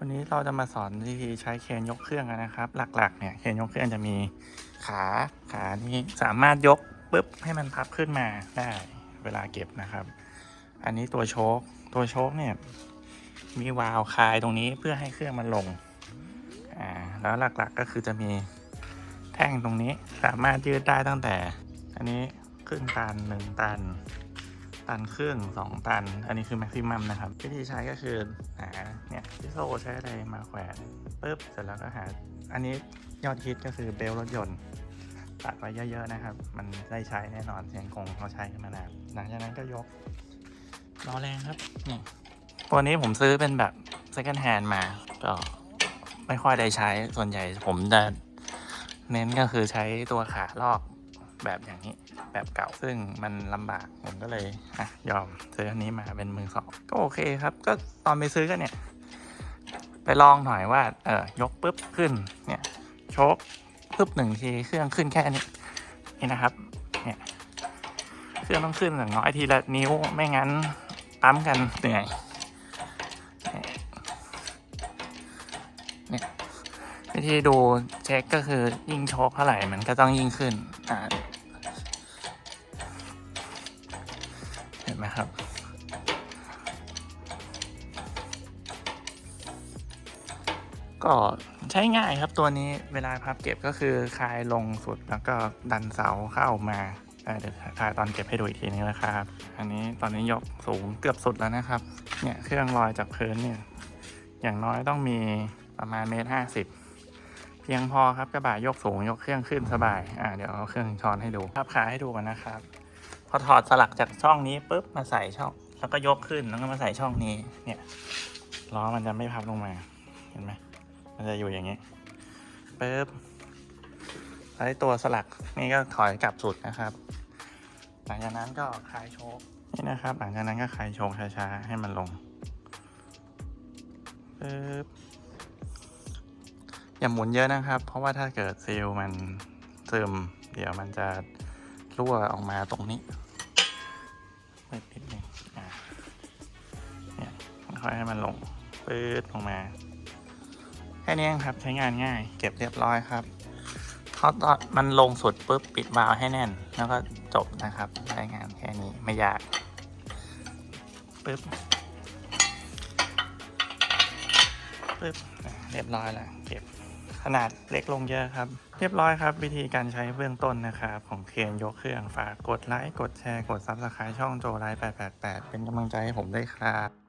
วันนี้เราจะมาสอนวิธีใช้เคนยกเครื่องกันนะครับ หลักๆ เนี่ยเคนยกเครื่องจะมีขาขานี้สามารถยกปุ๊บให้มันพับขึ้นมาได้เวลาเก็บนะครับ อันนี้ตัวโชคตัวโชคเนี่ยมีวาล์วคลายตรงนี้เพื่อให้เครื่องมันลงอ่าแล้วหลักๆก็คือจะมีแท่งตรงนี้สามารถยืดได้ตั้งแต่ อันนี้ครึ่งตันหนึ่งตัน ตันครึ่งสองตัน อันนี้คือแม็กซิมัมนะครับ วิธีใช้ก็คือหาเนี่ยที่โซ่ใช้อะไรมาแขวนปุ๊บเสร็จแล้วก็หา อันนี้ยอดฮิตก็คือเบลรถยนต์ตัดไว้เยอะ ๆ นะครับ มันได้ใช้แน่นอนเสียงกงเขาใช้กันมานานหลังจากนั้นก็ยกล้อแรงครับนี่ตัวนี้ผมซื้อเป็นแบบ second hand มา ก็ไม่ค่อยได้ใช้ส่วนใหญ่ผมจะเน้นก็คือใช้ตัวขาลอก แบบอย่างนี้แบบเก่า ซึ่งมันลำบากผมก็เลยอะยอมซื้ออันนี้มาเป็นมือสองก็โอเคครับ ก็ตอนไปซื้อกันเนี่ย ไปลองหน่อยว่าเออยกปุ๊บขึ้นเนี่ยโชกปุ๊บหนึ่งทีเครื่องขึ้นแค่นี้นี่นะครับเนี่ยเครื่องต้องขึ้นอย่างน้อยทีละนิ้วไม่งั้นปั๊มกันเหนื่อย วิธีดูเช็คก็คือยิ่งโชกเท่าไหร่มันก็ต้องยิ่งขึ้นอ่าเห็นไหมครับก็ใช้ง่ายครับตัวนี้เวลาพับเก็บก็คือคลายลงสุดแล้วก็ดันเสาเข้ามาเดี๋ยวคลายตอนเก็บให้ดูอีกทีนึงนะครับ อันนี้ตอนนี้ยกสูงเกือบสุดแล้วนะครับ เนี่ยเครื่องลอยจากพื้นเนี่ยอย่างน้อยต้องมีประมาณเมตรห้าสิบ พียงพอครับกระบะยกสูงยกเครื่องขึ้นสบายอ่าเดี๋ยวเอาเครื่องช้อนให้ดูพับขาให้ดูกันนะครับ พอถอดสลักจากช่องนี้ปุ๊บมาใส่ช่อง แล้วก็ยกขึ้นแล้วก็มาใส่ช่องนี้ เนี่ยล้อมันจะไม่พับลงมาเห็นไหมมันจะอยู่อย่างนี้ปุ๊บแล้วไอ้ตัวสลักนี่ก็ถอยกลับสุดนะครับ หลังจากนั้นก็คลายโชคนี่นะครับ หลังจากนั้นก็คลายโชคช้าๆให้มันลงปุ๊บ อย่าหมุนเยอะนะครับ เพราะว่าถ้าเกิดซีลมันซึมเดี๋ยวมันจะรั่วออกมาตรงนี้เปิดนิดนึงอ่าเนี่ยค่อยให้มันลงปื๊ดลงมา แค่นี้ครับใช้งานง่าย เก็บเรียบร้อยครับเขาตอนมันลงสุดปุ๊บปิดวาล์วให้แน่น แล้วก็จบนะครับใช้งานแค่นี้ไม่ยากปุ๊บปุ๊บเรียบร้อยแล้วเก็บ ขนาดเล็กลงเยอะครับ เรียบร้อยครับ วิธีการใช้เบื้องต้นนะครับของเคนยกเครื่องฝากกดไลค์กดแชร์กดซับสไครต์ช่องโจไลท์888 เป็นกำลังใจให้ผมด้วยครับ